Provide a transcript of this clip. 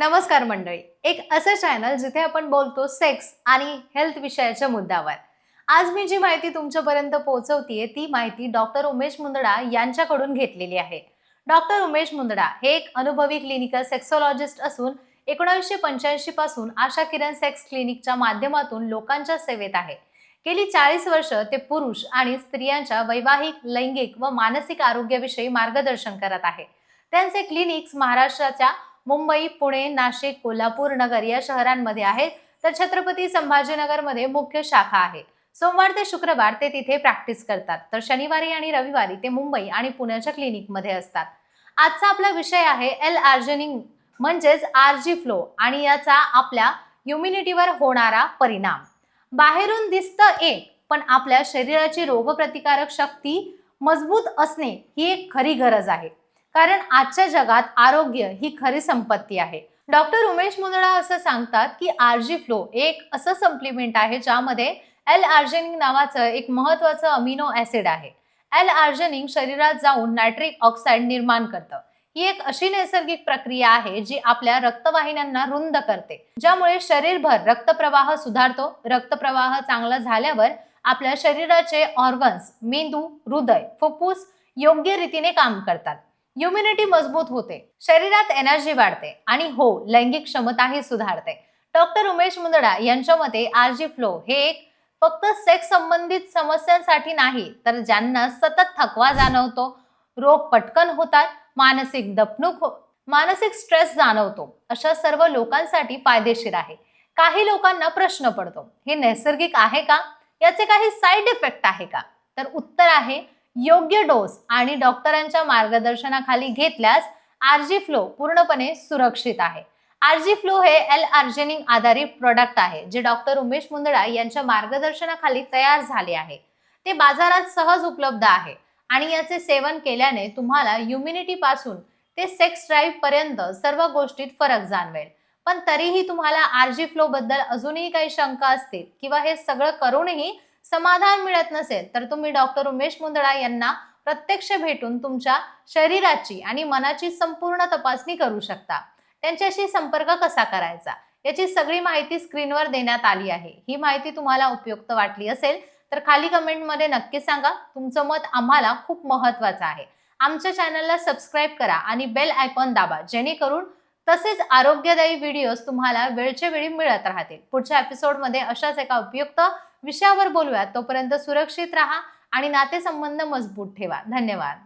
नमस्कार मंडळी. एक असं चॅनल जिथे आपण बोलतो सेक्स आणि हेल्थ विषयाच्या मुद्द्यावर. आज मी जी माहिती तुमच्यापर्यंत पोहोचवतीये ती माहिती डॉक्टर उमेश मुंदडा यांच्याकडून घेतलेली आहे. डॉक्टर उमेश मुंदडा हे एक अनुभवी क्लिनिकल सेक्सोलॉजिस्ट असून एकोणीसशे पंच्याऐंशी पासून आशा किरण सेक्स क्लिनिकच्या माध्यमातून लोकांच्या सेवेत आहे. गेली चाळीस वर्ष ते पुरुष आणि स्त्रियांच्या वैवाहिक लैंगिक व मानसिक आरोग्याविषयी मार्गदर्शन करत आहे. त्यांचे क्लिनिक्स महाराष्ट्राच्या मुंबई पुणे नाशिक कोल्हापूर नगर या शहरांमध्ये आहेत. तर छत्रपती संभाजीनगरमध्ये मुख्य शाखा आहे. सोमवार ते शुक्रवार ते तिथे प्रॅक्टिस करतात. तर शनिवारी आणि रविवारी ते मुंबई आणि पुण्याच्या क्लिनिकमध्ये असतात. आजचा आपला विषय आहे एल आर्जनिंग म्हणजेच आर जी फ्लो आणि याचा आपल्या इम्युनिटीवर होणारा परिणाम. बाहेरून दिसतं एक पण आपल्या शरीराची रोगप्रतिकारक शक्ती मजबूत असणे ही एक खरी गरज आहे. कारण आजच्या जगात आरोग्य ही खरी संपत्ती आहे. डॉक्टर उमेश मुंदडा असं सांगतात की आरजी फ्लो एक असं सप्लिमेंट आहे ज्यामध्ये एल आर्जेनिंग नावाचं एक महत्वाचं अमिनो ऍसिड आहे. एल आर्जेनिंग शरीरात जाऊन नायट्रिक ऑक्साईड निर्माण करतं. ही एक अशी नैसर्गिक प्रक्रिया आहे जी आपल्या रक्तवाहिन्यांना रुंद करते ज्यामुळे शरीरभर रक्तप्रवाह सुधारतो. रक्तप्रवाह चांगला झाल्यावर आपल्या शरीराचे ऑर्गन्स मेंदू हृदय फुफ्फुस योग्य रीतीने काम करतात. इम्युनिटी मजबूत होते. शरीरात एनर्जी वाढते आणि हो लैंगिक क्षमताही सुधारते. डॉक्टर उमेश मुंदडा यांच्या मते आरजी फ्लो हे एक फक्त सेक्स संबंधित समस्यांसाठी नाही तर ज्यांना सतत थकवा जाणवतो रोग पटकन होतात मानसिक दपणूक हो मानसिक स्ट्रेस जाणवतो अशा सर्व लोकांसाठी फायदेशीर आहे. काही लोकांना प्रश्न पडतो हे नैसर्गिक आहे का? याचे काही साईड इफेक्ट आहे का? तर उत्तर आहे योग्य डोस आणि डॉक्टरांच्या मार्गदर्शनाखाली घेतल्यास आरजी फ्लो पूर्णपणे सुरक्षित आहे. आरजी फ्लो हे एल आर्जेनिंग आधारित प्रोडक्ट आहे जे डॉक्टर उमेश मुंदडा यांच्या मार्गदर्शनाखाली तयार झाले आहे. ते बाजारात सहज उपलब्ध आहे आणि याचे सेवन केल्याने तुम्हाला ह्युमिनिटी पासून ते सेक्स ड्राईव्ह पर्यंत सर्व गोष्टीत फरक जाणवेल. पण तरीही तुम्हाला आरजी फ्लो बद्दल अजूनही काही शंका असतील किंवा हे सगळं करूनही समाधान मिळत नसेल तर तुम्ही डॉक्टर उमेश मुंदडा यांना प्रत्यक्ष भेटून तुमच्या शरीराची आणि मनाची संपूर्ण तपासणी करू शकता. त्यांच्याशी संपर्क कसा करायचा? याची सगळी माहिती स्क्रीनवर देण्यात आली आहे. ही माहिती तुम्हाला उपयुक्त वाटली असेल तर खाली कमेंटमध्ये नक्की सांगा. तुमचं मत आम्हाला खूप महत्वाचं आहे. आमच्या चॅनलला सबस्क्राईब करा आणि बेल आयकॉन दाबा जेणेकरून तसेच आरोग्यदायी व्हिडिओज तुम्हाला वेळच्या वेळी मिळत राहतील. पुढच्या एपिसोडमध्ये अशाच एका उपयुक्त विषयावर बोलूयात. तोपर्यंत सुरक्षित राहा आणि नातेसंबंध मजबूत ठेवा. धन्यवाद.